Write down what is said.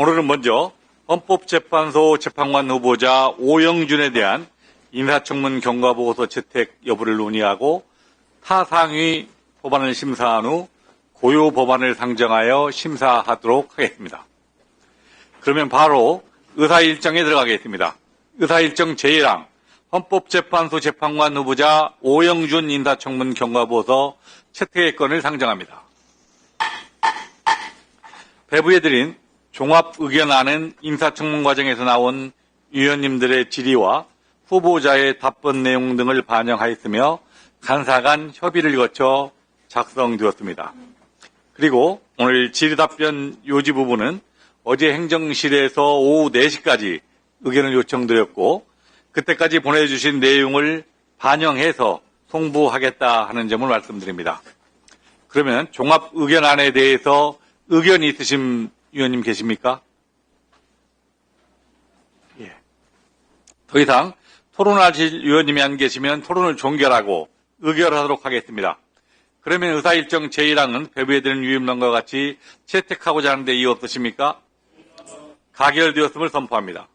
오늘은 먼저 헌법재판소 재판관 후보자 오영준에 대한 인사청문 경과보고서 채택 여부를 논의하고 타상위 법안을 심사한 후 고유 법안을 상정하여 심사하도록 하겠습니다. 그러면 바로 의사일정에 들어가겠습니다. 의사일정 제1항 헌법재판소 재판관 후보자 오영준 인사청문 경과보고서 채택의 건을 상정합니다. 배부해드린 종합 의견안은 인사청문 과정에서 나온 위원님들의 질의와 후보자의 답변 내용 등을 반영하였으며 간사 간 협의를 거쳐 작성되었습니다. 그리고 오늘 질의답변 요지 부분은 어제 행정실에서 오후 4시까지 의견을 요청드렸고 그때까지 보내주신 내용을 반영해서 송부하겠다 하는 점을 말씀드립니다. 그러면 종합 의견안에 대해서 의견이 있으신 위원님 계십니까? 예. 더 이상 토론하실 위원님이 안 계시면 토론을 종결하고 의결하도록 하겠습니다. 그러면 의사일정 제1항은 배부해드린 위임론과 같이 채택하고자 하는데 이의 없으십니까? 가결되었음을 선포합니다.